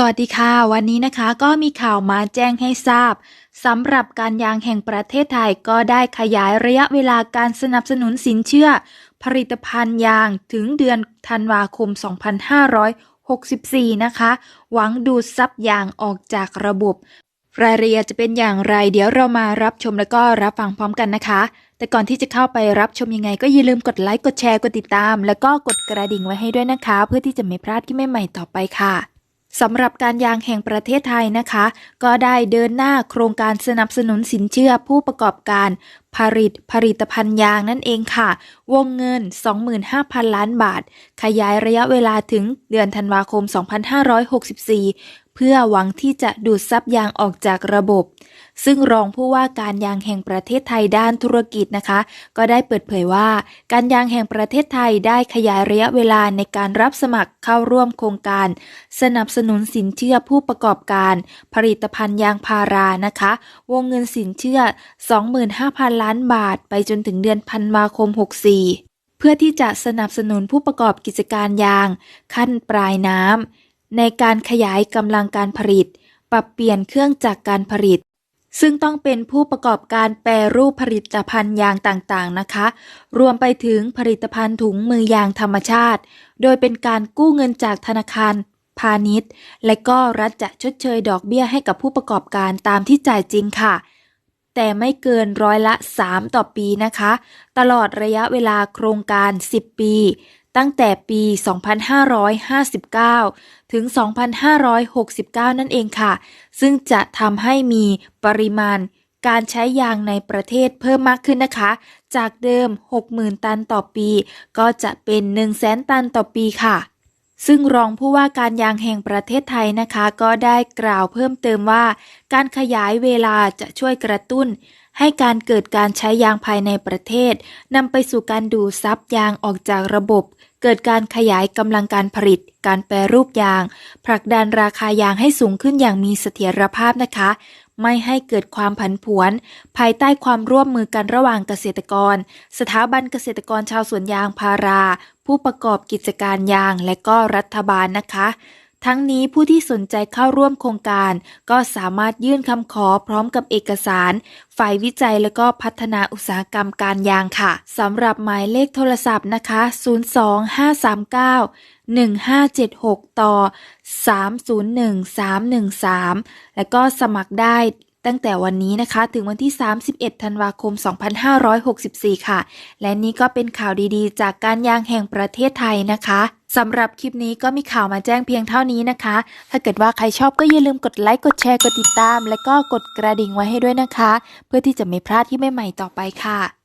สวัสดีค่ะ วันนี้นะคะก็มีข่าวมาแจ้งให้ทราบสำหรับการยางแห่งประเทศไทยก็ได้ขยายระยะเวลาการสนับสนุนสินเชื่อ ผลิตภัณฑ์ยางถึงเดือนธันวาคม 2564 นะคะ หวังดูดซับยางออกจากระบบ รายละเอียดจะเป็นอย่างไร เดี๋ยวเรามารับชมแล้วก็รับฟังพร้อมกันนะคะ แต่ก่อนที่จะเข้าไปรับชมยังไง ก็อย่าลืมกดไลค์กดแชร์กดติดตาม แล้วก็กดกระดิ่งไว้ให้ด้วยนะคะ เพื่อที่จะไม่พลาดที่ใหม่ๆต่อไปค่ะ สำหรับการยางแห่งประเทศไทยนะคะ ก็ได้เดินหน้าโครงการสนับสนุนสินเชื่อผู้ประกอบการผลิตผลิตภัณฑ์ยางนั่นเองค่ะ วงเงิน 25,000 ล้านบาท ขยายระยะเวลาถึงเดือนธันวาคม 2564 เพื่อหวังที่จะดูดซับยางออกจากระบบ ซึ่งรองผู้ว่าการยางแห่งประเทศไทยด้านธุรกิจนะคะ ก็ได้เปิดเผยว่า การยางแห่งประเทศไทยได้ขยายระยะเวลาในการรับสมัครเข้าร่วมโครงการ สนับสนุนสินเชื่อผู้ประกอบการ ผลิตภัณฑ์ยางพารานะคะ วงเงินสินเชื่อ 25,000 ล้านบาท ไปจนถึงเดือนธันวาคม 64 เพื่อที่จะสนับสนุนผู้ประกอบกิจการยาง ขั้นปลายน้ำ ในการขยายกำลังการผลิต ปรับเปลี่ยนเครื่องจักรการผลิต ซึ่งต้องเป็นผู้ประกอบการแปรรูปผลิตภัณฑ์ยางต่างๆนะคะ รวมไปถึงผลิตภัณฑ์ถุงมือยางธรรมชาติ โดยเป็นการกู้เงินจากธนาคารพาณิชย์ และก็รัฐจะชดเชยดอกเบี้ยให้กับผู้ประกอบการตามที่จ่ายจริงค่ะ แต่ไม่เกินร้อยละ 3 ต่อปีนะคะ ตลอดระยะเวลาโครงการ 10 ปี ตั้งแต่ปี 2559 ถึง 2569 นั่นเองค่ะ ซึ่งจะทำให้มีปริมาณการใช้ยางในประเทศเพิ่มมากขึ้นนะคะ จากเดิม 60,000 ตันต่อปี ก็จะเป็น 100,000 ตันต่อปีค่ะ ซึ่งรองผู้ว่าการยางแห่งประเทศไทยนะคะ ก็ได้กล่าวเพิ่มเติมว่า การขยายเวลาจะช่วยกระตุ้นให้การเกิดการใช้ยางภายในประเทศนำไปสู่การดูดซับยางออกจากระบบ เกิดการขยายกำลังการผลิต การแปรรูปยาง ผลักดันราคายางให้สูงขึ้นอย่างมีเสถียรภาพนะคะ ไม่ให้เกิดความผันผวน ภายใต้ความร่วมมือกันระหว่างเกษตรกร สถาบันเกษตรกรชาวสวนยางพารา ผู้ประกอบกิจการยางและก็รัฐบาลนะคะ ทั้งนี้ผู้ที่สนใจเข้าร่วมโครงการ ก็สามารถยื่นคำขอพร้อมกับเอกสาร ฝ่ายวิจัยและก็พัฒนาอุตสาหกรรมการยางค่ะสำหรับหมายเลขโทรศัพท์นะคะ 02539 1576 ต่อ 301313 แล้วก็สมัครได้ตั้งแต่วันนี้นะคะถึงวันที่ 31 ธันวาคม 2564 ค่ะ และนี่ก็เป็นข่าวดีๆ จากการยางแห่งประเทศไทยนะคะ สำหรับคลิปนี้ก็มีข่าวมาแจ้งเพียงเท่านี้นะคะ ถ้าเกิดว่าใครชอบก็อย่าลืมกดไลค์ กดแชร์ กดติดตาม และก็กดกระดิ่งไว้ให้ด้วยนะคะ เพื่อที่จะไม่พลาดที่ใหม่ๆต่อไปค่ะ